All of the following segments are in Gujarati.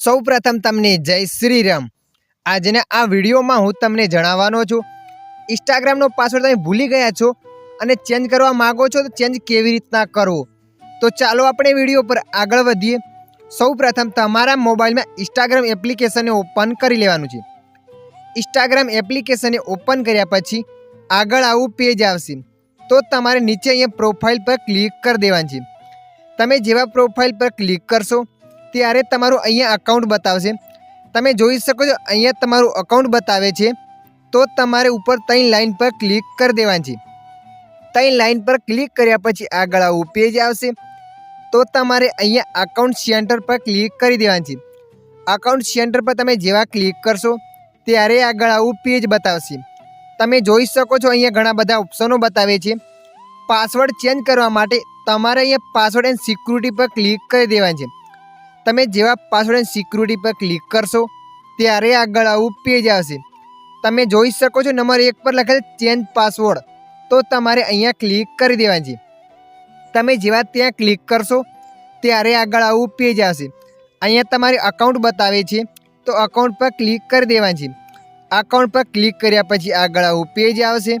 સૌ પ્રથમ તમને જય શ્રી રામ આજના આ વિડીયોમાં હું તમને જણાવવાનો છું ઇન્સ્ટાગ્રામનો પાસવર્ડ તમે ભૂલી ગયા છો અને ચેન્જ કરવા માગો છો તો ચેન્જ કેવી રીતના કરવો? તો ચાલો આપણે વીડિયો પર આગળ વધીએ. સૌ પ્રથમ તમારા મોબાઈલમાં ઇન્સ્ટાગ્રામ એપ્લિકેશનને ઓપન કરી લેવાનું છે. ઇન્સ્ટાગ્રામ એપ્લિકેશનને ઓપન કર્યા પછી આગળ આવું પેજ આવશે. તો તમારે નીચે અહીંયા પ્રોફાઇલ પર ક્લિક કરી દેવાનું છે. તમે જેવા પ્રોફાઇલ પર ક્લિક કરશો ત્યારે તમારું અહીંયા અકાઉન્ટ બતાવશે. તમે જોઈ શકો છો, અહીંયા તમારું અકાઉન્ટ બતાવે છે. તો તમારે ઉપર ત્રણ લાઇન પર ક્લિક કરી દેવાની છે. ત્રણ લાઇન પર ક્લિક કર્યા પછી આગળ આવું પેજ આવશે. તો તમારે અહીંયા અકાઉન્ટ સેન્ટર પર ક્લિક કરી દેવાની છે. અકાઉન્ટ સેન્ટર પર તમે જેવા ક્લિક કરશો, ત્યારે આગળ આવું પેજ બતાવશે. તમે જોઈ શકો છો, અહીંયા ઘણા બધા ઓપ્શનો બતાવે છે. પાસવર્ડ ચેન્જ કરવા માટે તમારે અહીંયા પાસવર્ડ એન્ડ સિક્યુરિટી પર ક્લિક કરી દેવાની છે. તમે જેવા પાસવર્ડ સિક્યુરિટી પર ક્લિક કરશો, ત્યારે આગળ આવું પેજ આવશે. તમે જોઈ શકો છો નંબર એક પર લખેલ ચેન્જ પાસવર્ડ તો તમારે અહીંયા ક્લિક કરી દેવાની છે. તમે જેવા ત્યાં ક્લિક કરશો, ત્યારે આગળ આવું પેજ આવશે. અહીંયા તમારે અકાઉન્ટ બતાવે છે, તો અકાઉન્ટ પર ક્લિક કરી દેવાની છે. અકાઉન્ટ પર ક્લિક કર્યા પછી આગળ આવું પેજ આવશે.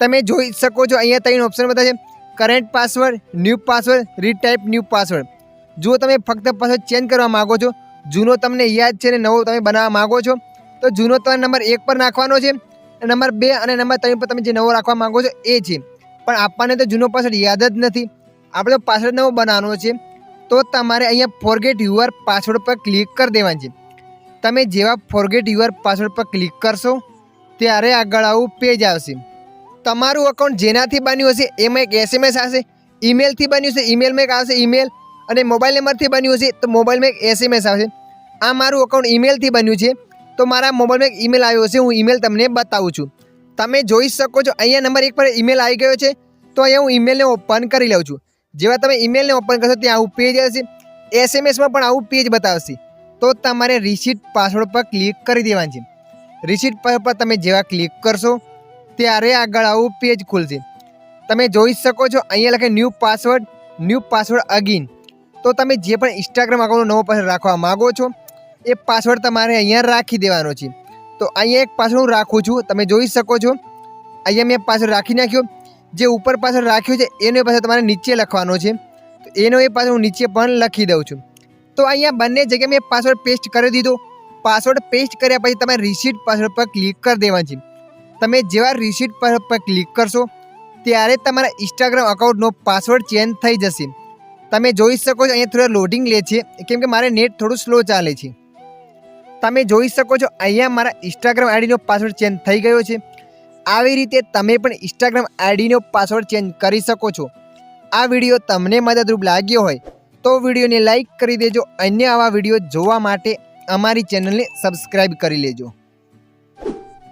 તમે જોઈ શકો છો અહીંયા ત્રણ ઓપ્શન બતાવે છે. Current password new password retype new password જો તમે ફક્ત પાસવર્ડ ચેન્જ કરવા માગો છો. જૂનો તમને યાદ છે ને નવો તમે બનાવવા માગો છો. તો જૂનો તમારે નંબર એક પર નાખવાનો છે. નંબર બે અને નંબર ત્રણ પર તમે જે નવો રાખવા માગો છો એ છે. પણ આપણને તો જૂનો પાસવર્ડ યાદ જ નથી. આપણે તો પાસવર્ડ નવો બનાવવાનો છે. તો તમારે અહીંયા ફોરગેટ યુઆર પાસવર્ડ પર ક્લિક કરી દેવાનું છે. તમે જેવા ફોરગેટ યુઆર પાસવર્ડ પર ક્લિક કરશો, ત્યારે આગળ આવું પેજ આવશે. તમારું અકાઉન્ટ જેનાથી બન્યું હશે એમાં એક એસએમએસ આવશે. ઈમેલથી બન્યું છે ઈમેલમાં એક આવશે ઈમેલ અને મોબાઈલ નંબરથી બન્યું છે, તો મોબાઈલમાં એક એસએમએસ આવશે. આ મારું અકાઉન્ટ ઈમેલથી બન્યું છે, તો મારા મોબાઈલમાં એક ઈમેલ આવ્યો છે, હું ઈમેલ તમને બતાવું છું. તમે જોઈ શકો છો, અહીંયા નંબર એક પર ઈમેલ આવી ગયો છે, તો અહીંયા હું ઈમેલને ઓપન કરી લઉં છું. જેવા તમે ઈમેલને ઓપન કરશો, ત્યાં આવું પેજ આવશે. એસએમએસમાં પણ આવું પેજ બતાવશે. તો તમારે રિસીટ પાસવર્ડ પર ક્લિક કરી દેવાની છે. રિસીટ પર તમે જેવા ક્લિક કરશો, ત્યારે આગળ આવું પેજ ખુલશે. તમે જોઈ શકો છો, અહીંયા લખે new password new password again તો તમે જે પણ ઇન્સ્ટાગ્રામ અકાઉન્ટ નવો પાસવર્ડ રાખવા માગો છો, એ પાસવર્ડ તમારે અહીંયા રાખી દેવાનો છે. તો અહીંયા એક પાસવર્ડ હું રાખું છું, તમે જોઈ શકો છો. અહીંયા મેં પાસવર્ડ રાખી નાખ્યો. જે ઉપર પાસવર્ડ રાખ્યો છે, એનો પાછળ તમારે નીચે લખવાનો છે. તો એનો એ પાછળ હું નીચે પણ લખી દઉં છું. તો અહીંયા બંને જગ્યાએ મેં પાસવર્ડ પેસ્ટ કરી દીધો. પાસવર્ડ પેસ્ટ કર્યા પછી તમારે રિસીટ પાસવર્ડ પર ક્લિક કરી દેવાની છે. તમે જેવા રિસીટ પાસવર્ડ પર ક્લિક કરશો, ત્યારે તમારા ઇન્સ્ટાગ્રામ અકાઉન્ટનો પાસવર્ડ ચેન્જ થઈ જશે. તમે જોઈ શકો છો, અહીંયા થોડા લોડિંગ લે છે. કેમ કે મારે નેટ થોડું સ્લો ચાલે છે. તમે જોઈ શકો છો, અહીંયા મારા ઇન્સ્ટાગ્રામ આઈડીનો પાસવર્ડ ચેન્જ થઈ ગયો છે. આવી રીતે તમે પણ ઇન્સ્ટાગ્રામ આઈડીનો પાસવર્ડ ચેન્જ કરી શકો છો. આ વીડિયો તમને મદદરૂપ લાગ્યો હોય, તો વિડીયોને લાઇક કરી દેજો. અન્ય આવા વીડિયો જોવા માટે અમારી ચેનલને સબસ્ક્રાઈબ કરી લેજો.